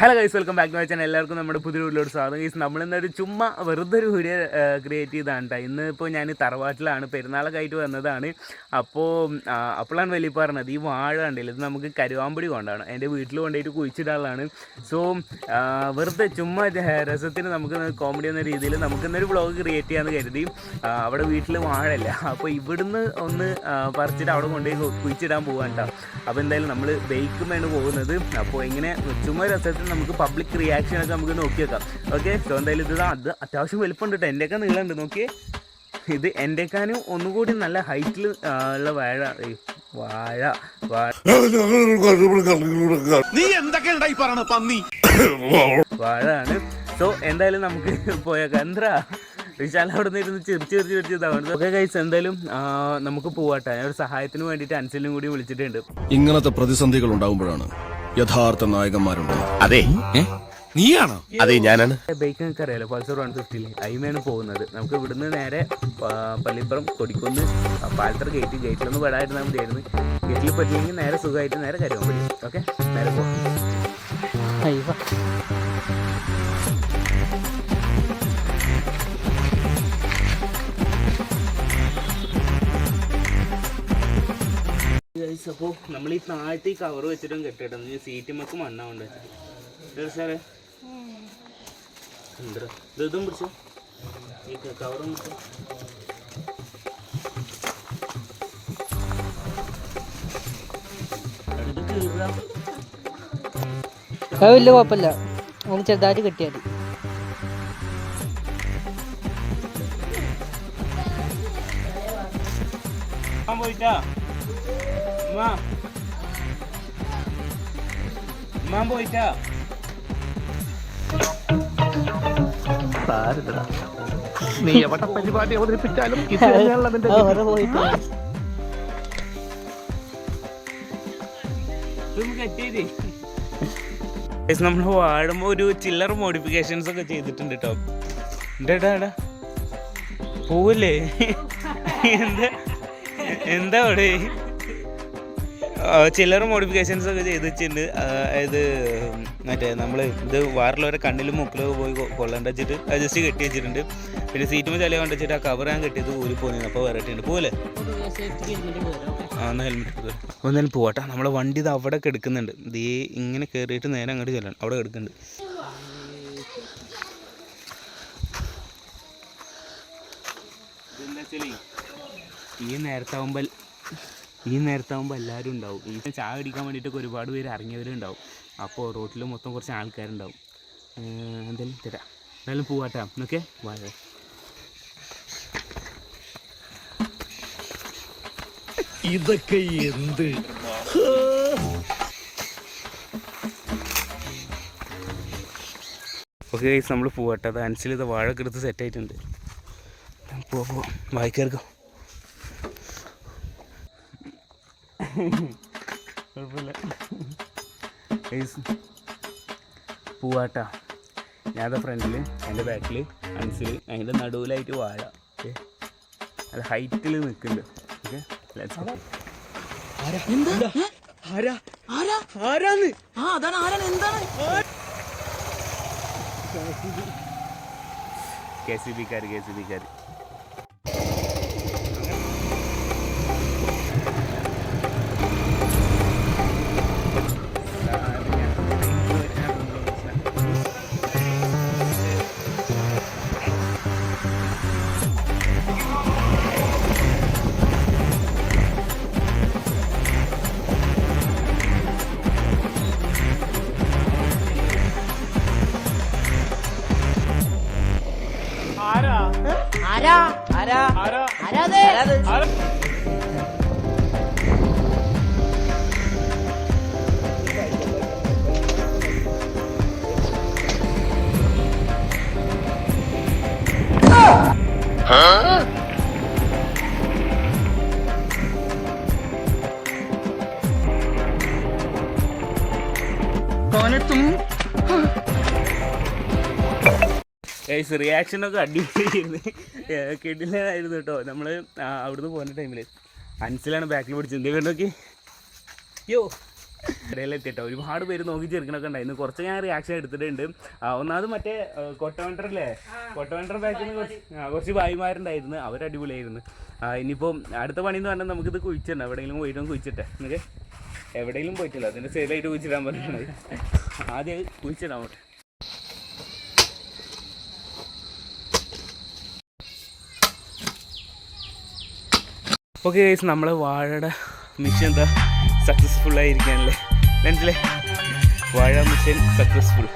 Hello guys welcome back to my channel എല്ലാവർക്കും നമ്മുടെ പുതിയ വീട്ടിലോട് സ്വാഗതം. ഗൈസ് നമ്മളിന്നൊരു ചുമ്മാ വെറുതെ ഒരു വീഡിയോ ക്രിയേറ്റ് ചെയ്താണ് കേട്ടോ ഇന്നിപ്പോൾ ഞാൻ തറവാട്ടിലാണ് പെരുന്നാളൊക്കെ ആയിട്ട് വന്നതാണ്. അപ്പോൾ അപ്പോഴാണ് വലിയ പറഞ്ഞത് ഈ വാഴ കണ്ടില്ല? ഇത് നമുക്ക് കരുവാമ്പടി കൊണ്ടാണ്. എന്റെ വീട്ടിൽ കൊണ്ടുപോയിട്ട് കുഴിച്ചിടാനുള്ളതാണ്. സോ വെറുതെ ചുമ്മാ രസത്തിന് നമുക്ക് കോമഡി എന്ന രീതിയിൽ നമുക്കിന്നൊരു വ്ളോഗ് ക്രിയേറ്റ് ചെയ്യാമെന്ന് കരുതി. അവിടെ വീട്ടിൽ വാഴല്ല അപ്പോൾ ഇവിടുന്ന് ഒന്ന് പറിച്ചിട്ട് അവിടെ കൊണ്ടുപോയി കുഴിച്ചിടാൻ പോകാൻ കേട്ടോ അപ്പോൾ എന്തായാലും നമ്മൾ ബേക്കുമാണ് പോകുന്നത്. അപ്പോൾ ഇങ്ങനെ ചുമ്മാ നമുക്ക് പബ്ലിക് റിയാക്ഷൻ ഒക്കെ നമുക്ക് നോക്കി വെക്കാം ഓക്കെ സോ എന്തായാലും ഇത് അത് അത്യാവശ്യം വലുപ്പമുണ്ട് കേട്ടോ എന്റെയൊക്കെ നീളമുണ്ട്. നോക്കിയേ. ഇത് എന്റെക്കാനും ഒന്നുകൂടി നല്ല ഹൈറ്റിൽ ഉള്ള വാഴ. വാഴ. വാഴ നീ എന്തൊക്കെ പന്നി? വാഴയാണ് ആണ് സോ എന്തായാലും നമുക്ക് പോയേക്കാം. എന്താ? വിശാൽ അവിടെ നിന്ന് ഇരുന്ന് ചിരിച്ച് ചിരിച്ച് ചിരിച്ച് ഇതാവുന്നത് ഓക്കെ കൈസ് എന്തായാലും നമുക്ക് പോവാട്ടെ. ഒരു സഹായത്തിന് വേണ്ടിയിട്ട് അൻസിലും കൂടി വിളിച്ചിട്ടുണ്ട്. ഇങ്ങനത്തെ പ്രതിസന്ധികൾ ഉണ്ടാകുമ്പോഴാണ് യഥാർത്ഥ നായകന്മാരുണ്ട്. അതെ. നീയാണോ? അതെ ഞാനാണ്. ബൈക്ക് നിങ്ങൾക്ക് അറിയാലോ പൾസർ വൺ ഫിഫ്റ്റിയിൽ അയിമയാണ് പോകുന്നത്. നമുക്ക് ഇവിടുന്ന് നേരെ പള്ളിപ്പുറം കൊടിക്കുന്ന് പാലത്തറ ഗേറ്റ് ഗേറ്റിലൊന്ന് വിടാതിരുന്നാൽ മതിയായിരുന്നു. ഗേറ്റിൽ പറ്റില്ലെങ്കിൽ നേരെ സുഖമായിട്ട് നേരെ കരുവാൻ പറ്റും ഓക്കെ? നേരെ പോകാം അപ്പോൾ നമ്മൾ ഈ താഴത്തെ ഈ കവർ വെച്ചിട്ടും കെട്ടിട്ടു സീറ്റ് മക്ക് മണ്ണാവുണ്ട് വെച്ചിട്ട്. സാറേ. എന്താ ഇത് പിടിച്ചോ? ഈ കവറും പിടിച്ചോ. അത് വലിയ കുഴപ്പമില്ല. നമുക്ക് ചെറുതായിട്ട് കിട്ടിയാൽ മതി. പോയിട്ടാ? ഉമ്മാ ഉമ്മാ പോയിട്ടാ? നീ എവിടെ പരിപാടി അവതരിപ്പിച്ചാലും ഇത് പോയിട്ട്. നമ്മൾ വാഴുമ്പോൾ ഒരു ചില്ലർ മോഡിഫിക്കേഷൻസ് ഒക്കെ ചെയ്തിട്ടുണ്ട് കേട്ടോ എടാ പോവല്ലേ? എന്താ? എന്താ അവിടെ? ചില്ലറ മോഡിഫിക്കേഷൻസ് ഒക്കെ ചെയ്തിട്ടുണ്ട്. അതായത് ഇത് മറ്റേ നമ്മൾ ഇത് വാറിലൊരു കണ്ണിലും മുക്കിലൊക്കെ പോയി കൊള്ളേണ്ട വെച്ചിട്ട് ജസ്റ്റ് കെട്ടി വെച്ചിട്ടുണ്ട്. പിന്നെ സീറ്റുമ്പോൾ ചില കണ്ടു വെച്ചിട്ട് ആ കവർ ഞാൻ കെട്ടിയത് ഊരി പോകുന്നത് അപ്പോൾ വെറൈറ്റി ഉണ്ട്. പോലെ ആ ഹെൽമെറ്റ് ഒന്നാലും പോവാട്ടെ. നമ്മളെ വണ്ടി ഇത് അവിടെ കെടുക്കുന്നുണ്ട് ഈ ഇങ്ങനെ കയറിയിട്ട് നേരെ അങ്ങോട്ട് ചെല്ലണം. അവിടെ കെടുക്കുന്നുണ്ട് ഈ നേരത്താവുമ്പോൾ ഈ നേരത്താകുമ്പോൾ എല്ലാവരും ഉണ്ടാവും. ഈ ചായ അടിക്കാൻ വേണ്ടിയിട്ടൊക്കെ ഒരുപാട് പേര് ഇറങ്ങിയവരുണ്ടാവും. അപ്പോൾ റോട്ടിൽ മൊത്തം കുറച്ച് ആൾക്കാരുണ്ടാവും. എന്തായാലും തരാം. എന്തായാലും പോവാട്ടാ. എന്നൊക്കെ വളരെ ഇതൊക്കെ എന്ത്? ഓക്കെ നമ്മൾ പോവാട്ടെ. അത് അൻസിൽ ഇത് വാഴൊക്കെ എടുത്ത് സെറ്റ് ആയിട്ടുണ്ട്. പോ പോ വായിക്കേർക്കോ കുഴപ്പമില്ല. പൂവാട്ട. ഞാനത് ഫ്രണ്ടിൽ എന്റെ ബാക്കിൽ അൻസിൽ അതിന്റെ നടുവിലായിട്ട് വാഴ. ഓക്കെ അത് ഹൈറ്റിൽ നിൽക്കുന്നുണ്ട്. ഓക്കെ കെ സി ബിക്കാർ കെ സി ബിക്കാർ ആരാ ആരാ ആരാ കോനെ തും. ഗൈസ് റിയാക്ഷനൊക്കെ അടിപൊളിയായിരുന്നു. കിടിലായിരുന്നു കേട്ടോ. നമ്മൾ അവിടുന്ന് പോകുന്ന ടൈമിൽ അൻസിലാണ് ബാക്കിൽ പിടിച്ചത്. എന്ത് നോക്കി? യോ ഇടയിലെത്തിട്ടോ ഒരുപാട് പേര് നോക്കി ചെറുക്കണൊക്കെ ഉണ്ടായിരുന്നു കുറച്ച് ഞാൻ റിയാക്ഷൻ എടുത്തിട്ടുണ്ട്. ഒന്നാമത് മറ്റേ കൊട്ടവണ്ടറല്ലേ? കൊട്ടവണ്ടർ ബാക്കിൽ കുറച്ച് ഭായിമാരുണ്ടായിരുന്നു. അവർ അടിപൊളിയായിരുന്നു. ഇനിയിപ്പോൾ അടുത്ത പണി എന്ന് പറഞ്ഞാൽ നമുക്കിത് കുഴിച്ചിട്ടുണ്ട് എവിടെയെങ്കിലും പോയിട്ട് കുഴിച്ചിട്ടെ. എന്നിട്ട് എവിടെയെങ്കിലും പോയിട്ടില്ല. അതിന്റെ സൈഡിലായിട്ട് കുഴിച്ചിടാൻ പറ്റുന്നത് ആദ്യം കുഴിച്ചിടാൻ പറ്റും ഓക്കെ ഗൈസ് നമ്മളെ വാഴയുടെ മിഷൻ എന്താ? സക്സസ്ഫുൾ ആയിരിക്കാനല്ലേ? മനസ്സിലെ വാഴ മിഷൻ സക്സസ്ഫുൾ